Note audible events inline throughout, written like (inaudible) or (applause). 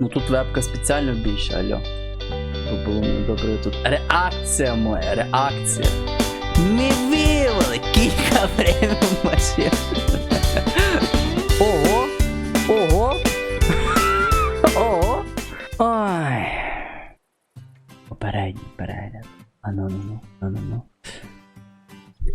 Ну тут вебка спеціально більше, алло. Бо було не добре тут. Реакція моя, реакція. Ми вивели кілька преміум машин. Ого! Ого! Ого! Ой. Попередній перегляд. А ну ну ну, ну ну ну.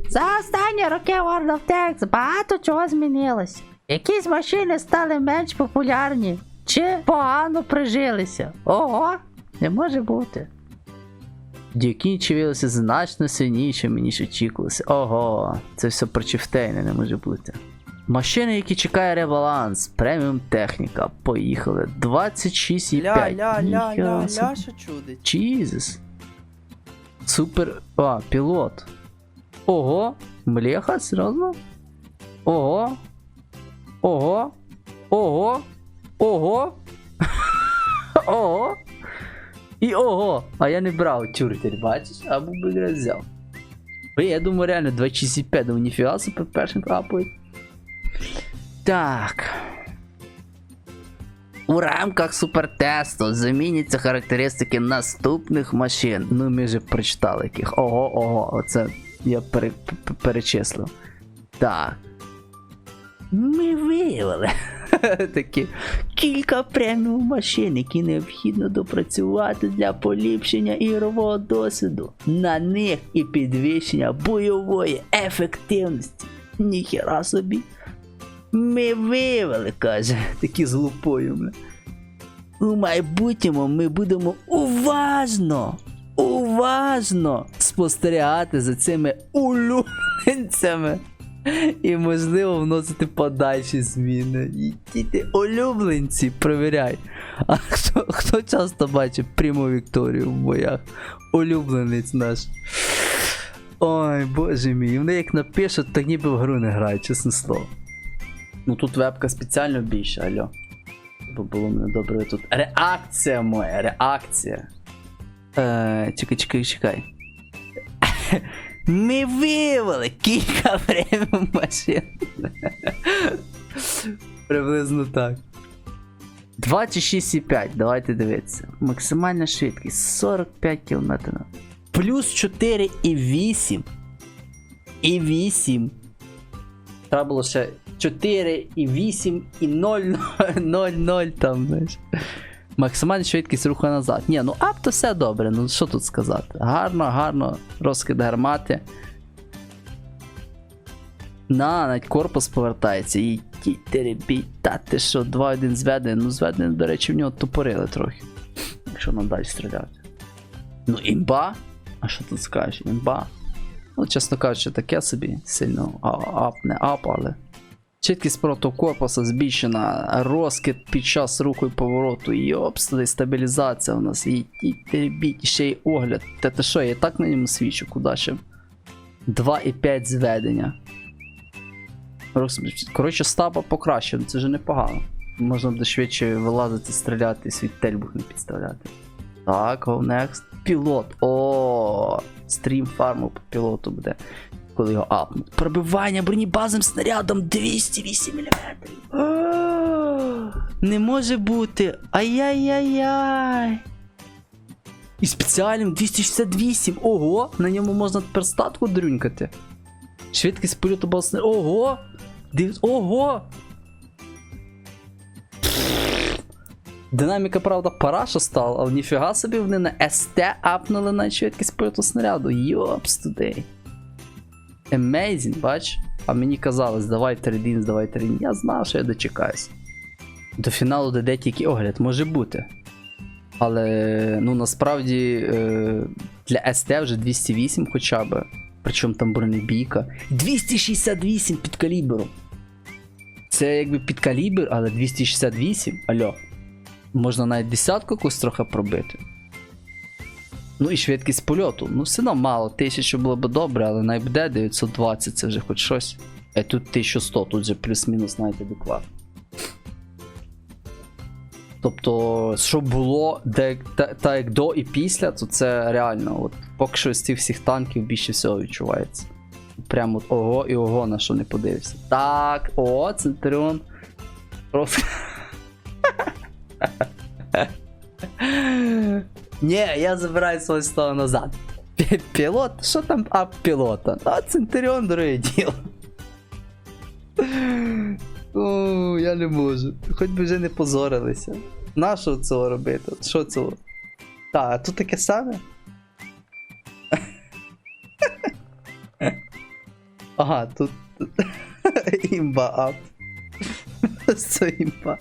За останні роки World of Tanks багато чого змінилося. Якісь машини стали менш популярні чи погано прижилися. Ого, не може бути. Дюки виявилися значно сильнішими, ніж очікувалося. Ого, це все про чифтейни не може бути. Машини, які чекає ребаланс, преміум техніка. Поїхали. 26,5. Ля, ля, ля, ля, ля, що чудить. Jesus. Супер. А, пілот. Ого. Млеха, серйозно? Ого. Ого. Ого. Ого. (laughs) Ого. І ого. А я не брав тюртель, бачиш? А був би якраз взяв. Блін, я думаю, реально 265, думаю, ніфіга супер першим капають. Так. У рамках супертесту заміняться характеристики наступних машин. Ну, ми вже прочитали яких. Ого, ого, оце я пере, перечислив. Так. Ми виявили (laughs) такі кілька преміум машин, які необхідно допрацювати для поліпшення ігрового досвіду. На них і підвищення бойової ефективності. Ніхера собі. Ми виявили, каже, (laughs) такі з лупою. У майбутньому ми будемо уважно, уважно спостерігати за цими улюбленцями. І можливо вносити подальші зміни. Діти, улюбленці, провіряй. А хто, хто часто бачить пряму Вікторію в боях? Улюбленець наш. Ой, боже мій, вони як напишуть, так ніби в гру не грають, чесне слово. Ну тут вебка спеціально більше, алло. Бо було мене добре тут. Реакція моя, реакція. Е, чекай, чекай, чекай. Ми виявили кілька (laughs) преміум машин. Приблизно так. 26,5, давайте дивитися. Максимальна швидкість 45 км. Плюс 4,8. І 8. Треба було ще 4 і 8 і 0, 0, 0 там, знаєш. Максимальна швидкість руху назад. Ні, ну ап все добре, ну що тут сказати. Гарно, гарно, розкид гармати. На, навіть корпус повертається. І ті теребіть, та ти що, 2-1 зведення. Ну, зведення, до речі, в нього тупорили трохи. Якщо нам далі стріляти. Ну, імба? А що тут скажеш? Імба? Ну, чесно кажучи, таке собі сильно ап, не ап, але. Швидкість проту корпуса збільшена, розкид під час руху і повороту, йопстали, стабілізація у нас, і, і теребіть, ще й огляд. Та ти що, я так на ньому свідчу, куди ще? 2,5 зведення. Коротше, стаба покращив, це вже непогано. Можна буде швидше вилазити, стріляти і свій тельбух не підставляти. Так, go next. Пілот. О, стрім фарму по пілоту буде. Коли його апнуть. Пробивання бронебазним снарядом 208 мм. (gasps) Не може бути. Ай-яй-яй-яй. І спеціальним 268. Ого! На ньому можна тепер статку дрюнькати. Швидкість польоту басне. Ого! Див... Ого! Динаміка, правда, параша стала, але ніфіга собі вони на СТ апнули на швидкість польоту снаряду. Йопс тудей. Amazing, бач? А мені казалось, давай трейдін, давай трейдін. Я знав, що я дочекаюсь. До фіналу дойде тільки огляд, може бути. Але ну насправді е, для СТ вже 208 хоча б. Причому там бронебійка. 268 під калібром. Це якби під калібр, але 268. Альо. Можна навіть десятку якусь трохи пробити. Ну і швидкість польоту. Ну, все одно мало. 1000 було б добре, але на буде 920 це вже хоч щось. А тут 1100, тут же плюс-мінус навіть адекватно. Тобто, що було де, та, та як до і після, то це реально. От, поки що з цих всіх танків більше всього відчувається. Прямо от ого і ого, на що не подивився. Так, о, Центуріон. Просто. Ні, я забираю своє слово назад. Пі- Пілот? Що там ап пілота? А Центуріон дороге діло. О, я не можу. Хоч би вже не позорилися. Нащо цього робити? Що цього? Так, а тут таке саме? (laughs) Ага, тут. (laughs) імба ап. (laughs) Це імба.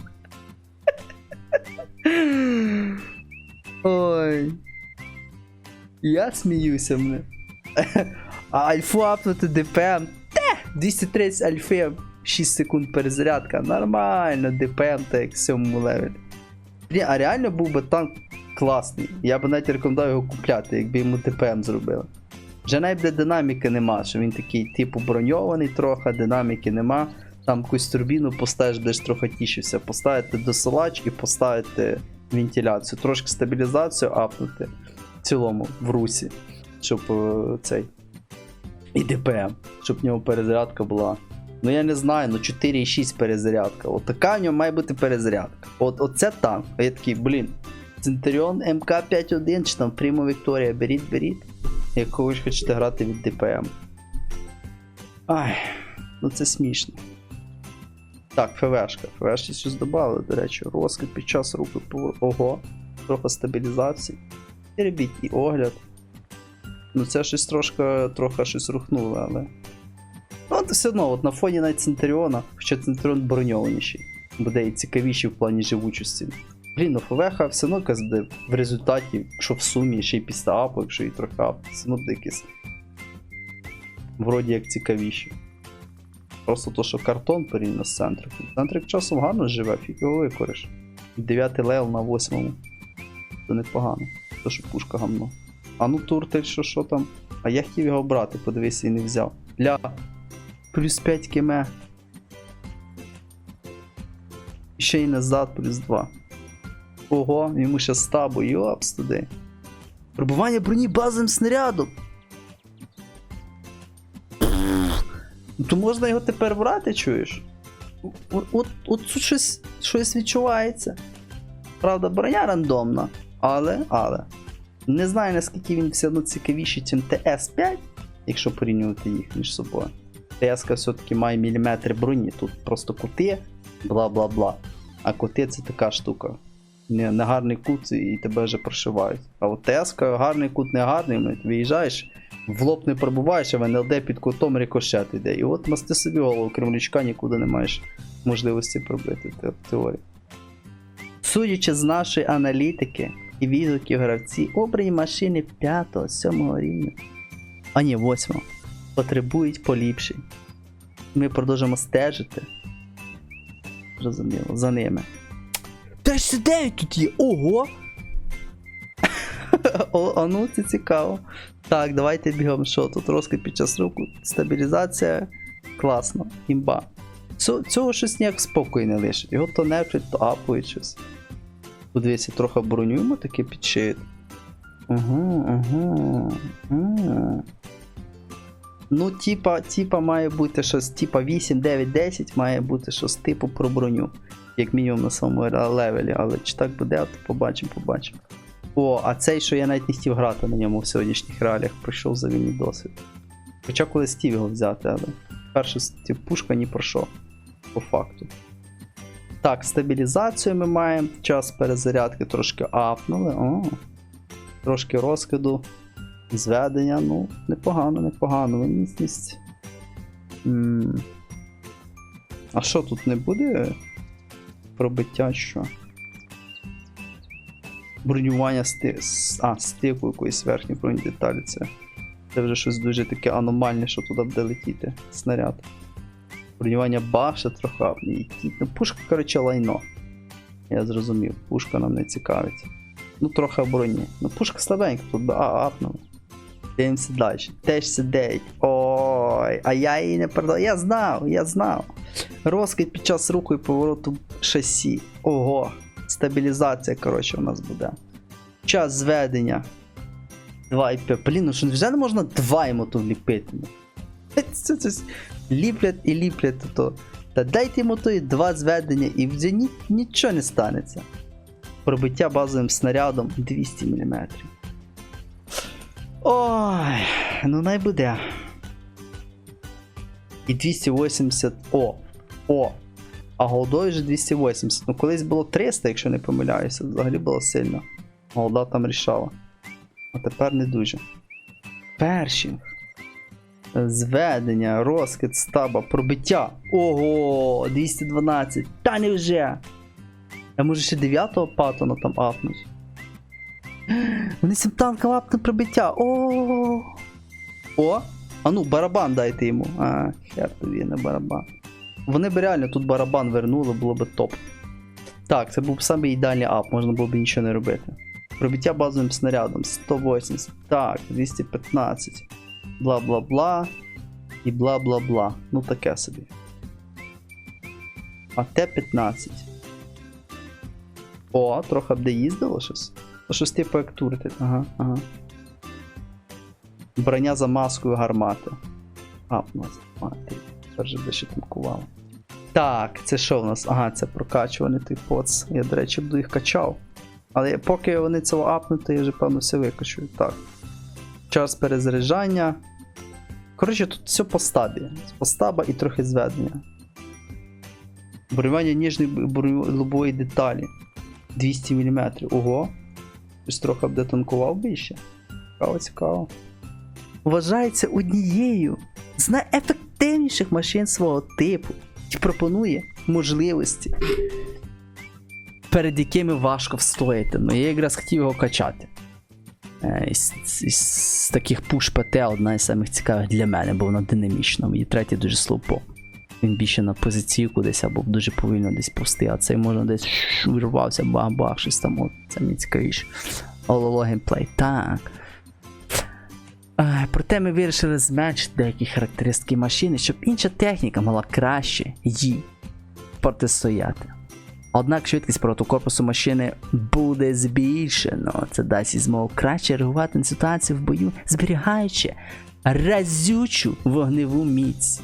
Ой. Я сміюся мене. А альфу апнути ДПМ. Те! 230 альфи, 6 секунд перезарядка. Нормально, ДПМ так як 7 левелі. Блін, а реально був би танк класний. Я б навіть рекомендував його купляти, якби йому ДПМ зробили. Вже навіть динаміки нема, що він такий, типу, броньований трохи, динаміки нема. Там якусь турбіну поставиш, де ж трохи тішився. Поставити досилач і поставити вентиляцію. Трошки стабілізацію апнути в цілому в русі, щоб е, цей. І ДПМ, щоб в нього перезарядка була. Ну я не знаю, ну 4,6 перезарядка. От така в нього має бути перезарядка. От оце танк. А я такий, блін. Центуріон МК-51 чи там Primo Victoria, беріть, беріть. Ви ж хочете грати від ДПМ. Ай, ну це смішно. Так, ФВшка. ФВшці щось додали, до речі, розкид під час по. Ого, трохи стабілізації. І робіть і огляд. Ну це щось трошки, трохи щось рухнуло, але. Ну, от все одно, от на фоні навіть Центуріона, хоча Центуріон броньованіший, буде і цікавіший в плані живучості. Блін, ну ФВХ все одно якась в результаті, якщо в сумі, ще й після апу, якщо і трохи ап, все одно буде. Вроді як цікавіші. Просто то, що картон порівняно з центриком. Центрик часом гарно живе, фіг його викориш. 9 левел на 8. Це непогано. То що пушка гамно. А ну туртель, що що там? А я хотів його брати, подивись, і не взяв. Ля. Плюс 5 км. Ще й назад, плюс 2. Ого, йому ще стабу, йопс туди. Пробування броні базовим снарядом. То можна його тепер брати, чуєш? От, от, от тут щось, щось відчувається. Правда, броня рандомна, але, але. Не знаю наскільки він все одно цікавіший, ніж ТС5, якщо порівнювати їх між собою. ТС все-таки має міліметри броні, тут просто кути, бла-бла-бла. А кути це така штука. Не, не гарний кут і тебе вже прошивають. А от ТС гарний кут не гарний, виїжджаєш, в лоб не пробуваєш, а в НЛД під кутом рикошет йде. І от масти собі голову, кремлячка нікуди не маєш можливості пробити в теорії. Судячи з нашої аналітики і відгуків гравці, обрані машини 5-7 рівня, а ні, 8 потребують поліпшень. Ми продовжимо стежити. Зрозуміло, за ними. 59 тут є! Ого! (laughs) О, а ну це цікаво. Так, давайте бігом. Що тут розкид під час руху, стабілізація. Класно, імба. Цього, щось ніяк спокою не лишить. Його то нерфить, то апують щось. Тут дивіться, трохи бронюємо таке підшит. Угу, угу. угу. Ну, типа, типа має бути щось, типа 8, 9, 10 має бути щось типу про броню. Як мінімум на самому левелі, але чи так буде, то побачимо, побачимо. О, а цей, що я навіть не хотів грати на ньому в сьогоднішніх реаліях, пройшов за вільний досвід. Хоча коли стів його взяти, але перша стів пушка ні про що. По факту. Так, стабілізацію ми маємо. Час перезарядки трошки апнули. О, трошки розкиду. Зведення, ну, непогано, непогано. Вимісність. А що тут не буде пробиття що? Бронювання с- а, стику якоїсь верхньої бронедеталі. Це, це вже щось дуже таке аномальне, що туди буде летіти снаряд. Бронювання баша ті- ну, пушка, коротше, лайно. Я зрозумів, пушка нам не цікавить. Ну, трохи броні. Ну, пушка слабенька, тут а, апнула. Дивимося далі. Теж сидить. Ой, а я її не продав. Я знав, я знав. Розкид під час руху і повороту шасі. Ого. Стабілізація, коротше, у нас буде. Час зведення. 2,5. Блін, ну що вже не можна 2 йому тут ліпити. Ліплять і ліплять то. Та дайте йому тої два зведення і вже ні, нічого не станеться. Пробиття базовим снарядом 200 мм. Ой, ну най буде. І 280. О! О! А голдою вже 280. Ну колись було 300, якщо не помиляюся. Взагалі було сильно. Голда там рішала. А тепер не дуже. Першінг. Зведення, розкид, стаба, пробиття. Ого, 212. Та не вже. А може ще 9-го патона там апнуть. Вони цим танком апнуть пробиття. О. О! А ну, барабан дайте йому. А, хер тобі не барабан. Вони б реально тут барабан вернули, було б топ. Так, це був б самий ідеальний ап, можна було б нічого не робити. Пробиття базовим снарядом 180. Так, 215. Бла бла бла. І бла бла бла. Ну таке собі. А Т-15. О, трохи б де їздило щось. То щось типу як турти. Ага, ага. Броня за маскою гармати. А, у нас мати. Тепер же би ще танкувало. Так, це що в нас? Ага, це прокачуваний той поц. Я, до речі, буду їх качав. Але поки вони цього апнуть, я вже певно все викачую. Так. Час перезаряджання. Коротше, тут все по стабі. По стаба і трохи зведення. Бронювання ніжної лобової деталі. 200 мм. Ого. Щось трохи б детонкував би ще. Цікаво, цікаво. Вважається однією з найефективніших машин свого типу і пропонує можливості, перед якими важко встояти. Ну, я якраз хотів його качати. Е, Із, таких пуш ПТ одна із самих цікавих для мене, бо вона динамічна. І третій дуже слабо. Він більше на позицію кудись або дуже повільно десь пусти, а цей можна десь вирвався, бах-бах, щось там. От, це мені цікавіше. Ололо геймплей. Так. Проте ми вирішили зменшити деякі характеристики машини, щоб інша техніка могла краще їй протистояти. Однак швидкість протокорпусу машини буде збільшено. Це дасть їй змогу краще реагувати на ситуацію в бою, зберігаючи разючу вогневу міць.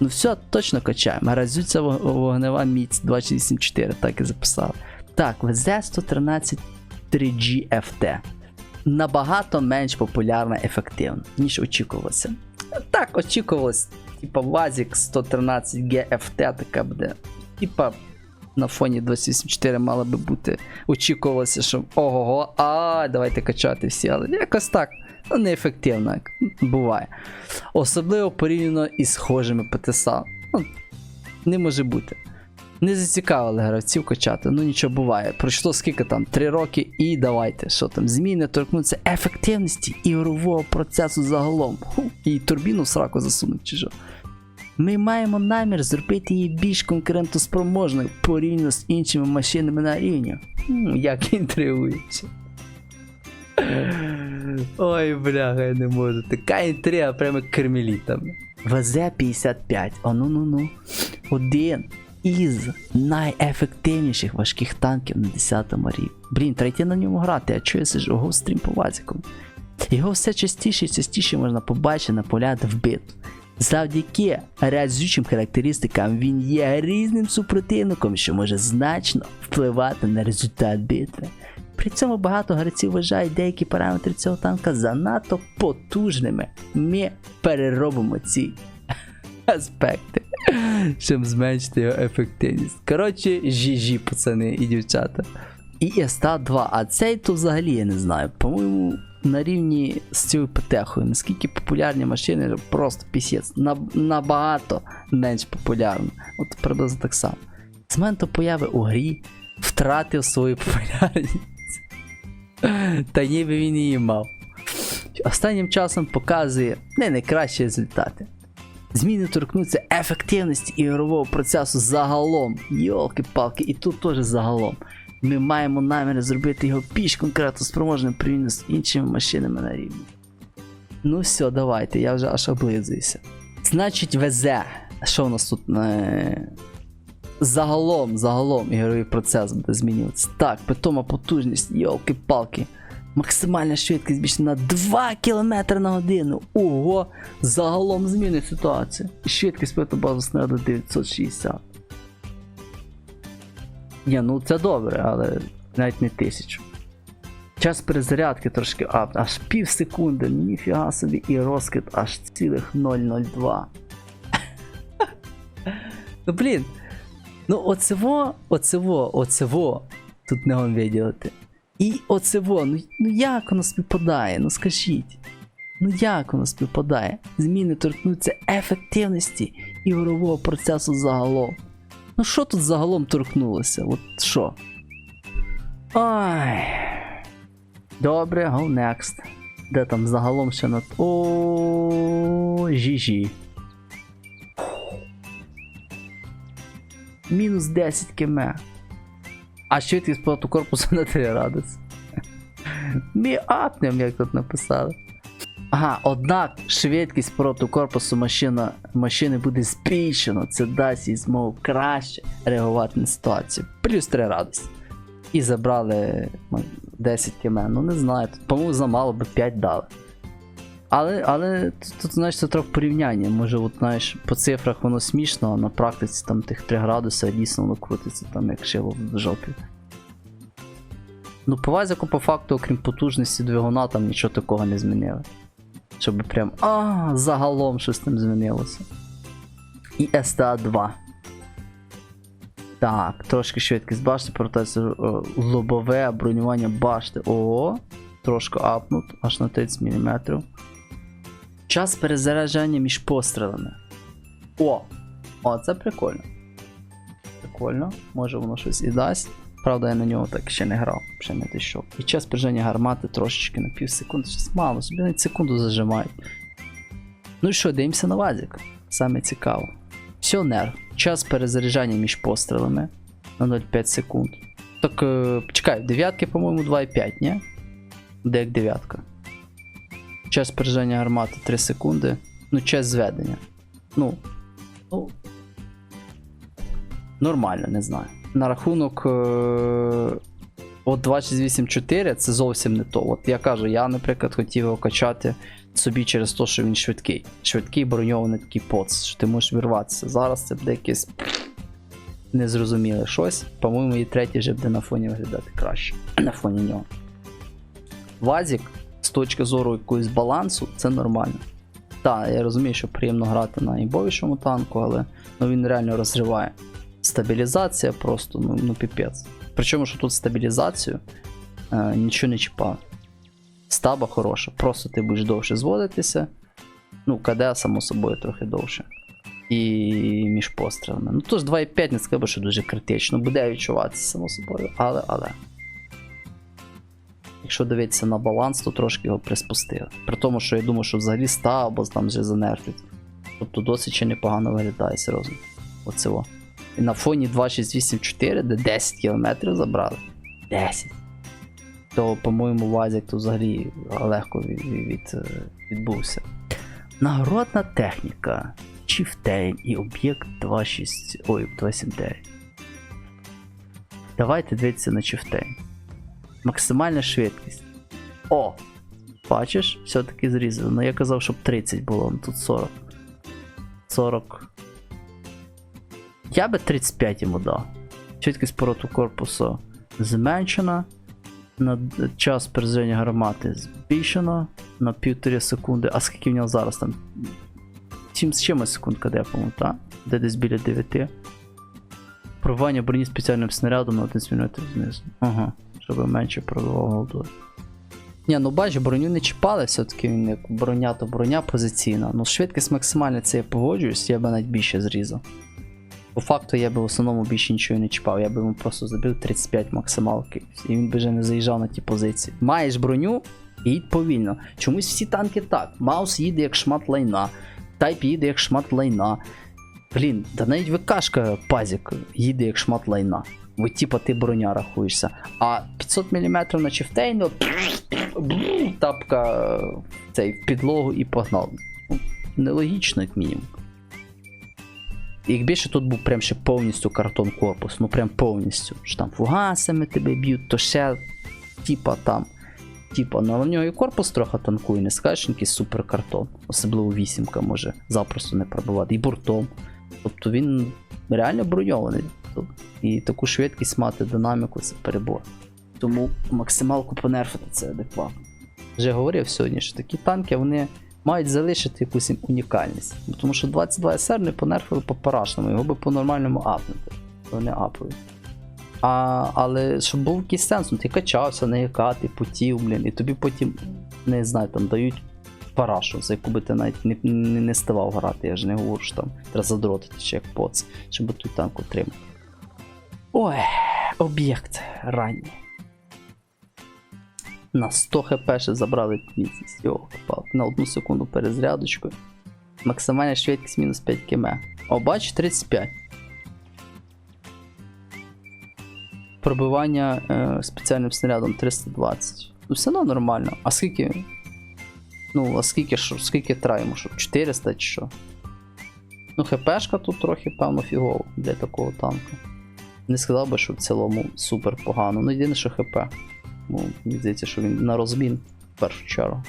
Ну все, точно качаємо. Разюча вогнева міць 284, так і записав. Так, ВЗ-113 3GFT набагато менш популярна і ефективна, ніж очікувалося. Так, очікувалось, типа Вазік 113 GFT така буде. Типа на фоні 284 мала би бути. Очікувалося, що ого, а давайте качати всі, але якось так. Ну, неефективно, як буває. Особливо порівняно із схожими ПТСА. Ну, не може бути. Не зацікавили гравців качати, ну нічого буває. Пройшло скільки там? 3 роки і давайте, що там, зміни торкнуться ефективності ігрового процесу загалом. Ху, і турбіну в сраку засунуть чи що. Ми маємо намір зробити її більш конкурентоспроможною порівняно з іншими машинами на рівні. М, Як інтригуюче. Ой, бляха, я не можу. Така інтрига, прямо як кармелітами. ВЗ-55, а ну ну ну. Один із найефективніших важких танків на 10 рівні. Блін, третє на ньому грати, а чого я сижу ого стрім по вазиком. Його все частіше і частіше можна побачити на полях в битву. Завдяки разючим характеристикам він є грізним супротивником, що може значно впливати на результат битви. При цьому багато гравців вважають деякі параметри цього танка занадто потужними. Ми переробимо ці (laughs) аспекти, щоб зменшити його ефективність. Коротше, жі пацани і дівчата. І СТА 2, а цей то взагалі я не знаю. По-моєму, на рівні з цією ПТХою. Наскільки популярні машини, просто пісець. Наб- набагато менш популярні. От приблизно так само. З моменту появи у грі втратив свою популярність. Та ніби він її мав. Останнім часом показує не найкращі результати. Зміни торкнуться ефективності ігрового процесу загалом. Йолки-палки, і тут теж загалом. Ми маємо намір зробити його більш конкретно спроможним порівняно з іншими машинами на рівні. Ну все, давайте, я вже аж облизуюся. Значить, везе. Що в нас тут? Е, Загалом, загалом ігровий процес буде змінюватися. Так, питома потужність, йолки-палки. Максимальна швидкість збільшена на 2 км на годину. Ого! Загалом змінить ситуацію. Швидкість пилоту базу снаряду 960. Ні, ну це добре, але Навіть не тисячу. Час перезарядки трошки ап, аж пів секунди, ніфіга собі, і розкид аж цілих 0,02. (laughs) ну блін. Ну оцево, оцево, оцево. Тут не вам виділити. І оцево, ну, ну як воно співпадає? Ну скажіть. Ну як воно співпадає? Зміни торкнуться ефективності ігрового процесу загалом. Ну що тут загалом торкнулося? От що? Ай. Добре, go next. Де там загалом ще на. О, жі Мінус 10 км. А швидкість пилоту корпусу (laughs) на 3 градуси. Ми апнем, як тут написали. Ага, однак швидкість проти корпусу машина, машини буде збільшено. Це дасть їй змогу краще реагувати на ситуацію. Плюс 3 градуси. І забрали ну, 10 км. Ну не знаю, тут, по-моєму, замало би 5 дали. Але, але тут, знаєш, це трохи порівняння. Може, от, знаєш, по цифрах воно смішно, а на практиці там тих 3 градуси, дійсно воно крутиться там як шило в жопі. Ну, по вазіку, по факту, окрім потужності двигуна, там нічого такого не змінили. Щоб прям. А, загалом щось там змінилося. І STA 2. Так, трошки швидкість башти, е, лобове бронювання башти. Ого, трошки апнут, аж на 30 мм. Час перезаряджання між пострілами. О! О, це прикольно. Прикольно, може воно щось і дасть. Правда, я на нього так ще не грав, ще не дійшов. І час переження гармати трошечки на пів секунди, щось мало, собі навіть секунду зажимають. Ну і що, дивимося на вазик. Саме цікаво. Псіонер. Час перезаряджання між пострілами на 0,5 секунд. Так, е, чекай, дев'ятки, по-моєму, 2,5, ні? Де як дев'ятка. Час перезаряджання гармати 3 секунди. Ну, час зведення. Ну. Ну. Нормально, не знаю. На рахунок. Е- от 2684 це зовсім не то. От я кажу, я, наприклад, хотів його качати собі через те, що він швидкий. Швидкий броньований такий поц, що ти можеш вірватися. Зараз це буде якесь незрозуміле щось. По-моєму, і третій вже буде на фоні виглядати краще. (clears throat) На фоні нього. Вазік, з точки зору якогось балансу, це нормально. Так, я розумію, що приємно грати на імбовішому танку, але ну, він реально розриває. Стабілізація просто, ну, ну піпець. Причому, що тут стабілізацію е, нічого не чіпав. Стаба хороша, просто ти будеш довше зводитися. Ну, КД, само собою, трохи довше. І між пострілами. Ну тож 2,5 не сказав, що дуже критично, буде відчуватися, само собою, але але. Якщо дивитися на баланс, то трошки його приспустили. При тому, що я думаю, що взагалі став або там занерфлять. Тобто досить ще непогано виглядає, серйозно. Оце о. І на фоні 2684, де 10 км забрали. 10. То, по-моєму, Вазик тут взагалі легко від, від, е, відбувся. Нагородна техніка. Чіфтейн і об'єкт 26. Ой, 279. Давайте дивитися на Чіфтейн. Максимальна швидкість. О! Бачиш, все-таки зрізано. Ну я казав, щоб 30 було, ну тут 40. 40. Я би 35 йому дав. Швидкість пороту корпусу зменшена. На час перезарядження гармати збільшено на півтори секунди. А скільки в нього зараз там? 7 з чимось секунд КД, по-моєму, так? Де десь біля 9. Пробування броні спеціальним снарядом на 1 мм знизу. Ага, щоб менше голду. Ні, ну бач, броню не чіпали, все-таки він як броня, то броня позиційна. Ну, швидкість максимальна, це я погоджуюсь, я би навіть більше зрізав. По факту я би в основному більше нічого не чіпав, я би йому просто забив 35 максималки, і він би вже не заїжджав на ті позиції. Маєш броню, їдь повільно. Чомусь всі танки так. Маус їде як шмат лайна, Тайп їде як шмат лайна. Блін, да навіть ВКшка пазік їде як шмат лайна. Бо типа ти броня рахуєшся. А 500 мм на чифтейну тапка цей в підлогу і погнав. Ну, Нелогічно, як мінімум. Якби ще тут був прям ще повністю картон корпус, ну прям повністю. Що там фугасами тебе б'ють, то ще типа там. Типа, ну в нього і корпус трохи танкує, не скажеш, якийсь супер картон. Особливо вісімка може запросто не пробивати. І буртом. Тобто він реально броньований. І таку швидкість мати динаміку це перебор. Тому максималку понерфити це адекватно. Вже говорив сьогодні, що такі танки вони мають залишити якусь унікальність. Тому що 22 SR не понерфили по парашному, його би по-нормальному апнути. Вони апають. А, але щоб був якийсь сенс, ну ти качався на яка, ти потів, блін, і тобі потім, не знаю, там дають парашу, за яку би ти навіть не, не, не ставав грати. Я ж не говорю, що там треба задротити чи як поц, щоб той танк отримати. Ой, об'єкт ранній. На 100 хп ще забрали міцність. Йо, на одну секунду перезарядочкою. Максимальна швидкість мінус 5 км. О, бач, 35. Пробивання е, спеціальним снарядом 320. Ну, все одно нормально. А скільки. Ну, а скільки що, скільки траємо, що? 400 чи що? Ну, хпшка тут трохи, певно, фігово для такого танку. Не сказав би, що в цілому супер погано. Ну, єдине, що хп. Ну, мені здається, що він на розмін в першу чергу.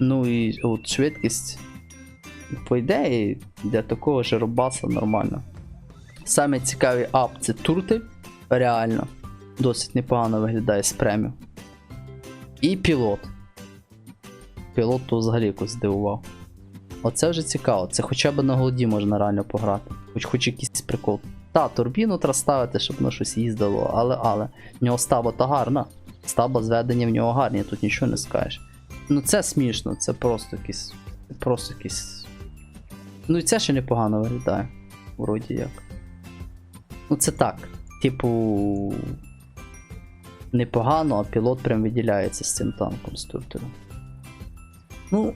Ну і от швидкість, по ідеї, для такого жеробаса нормально. Саме цікавий ап це турти. Реально. Досить непогано виглядає з премію. І пілот. Пілот то взагалі якось здивував. Оце вже цікаво. Це хоча б на голоді можна реально пограти. Хоч хоч якийсь прикол. Та, турбіну треба ставити, щоб воно щось їздило, але але. В нього стаба та гарна. Стаба зведення в нього гарні, тут нічого не скажеш. Ну це смішно, це просто якийсь. Просто якийсь. Ну і це ще непогано виглядає. Вроді як. Ну це так. Типу. Непогано, а пілот прям виділяється з цим танком з туртером. Ну,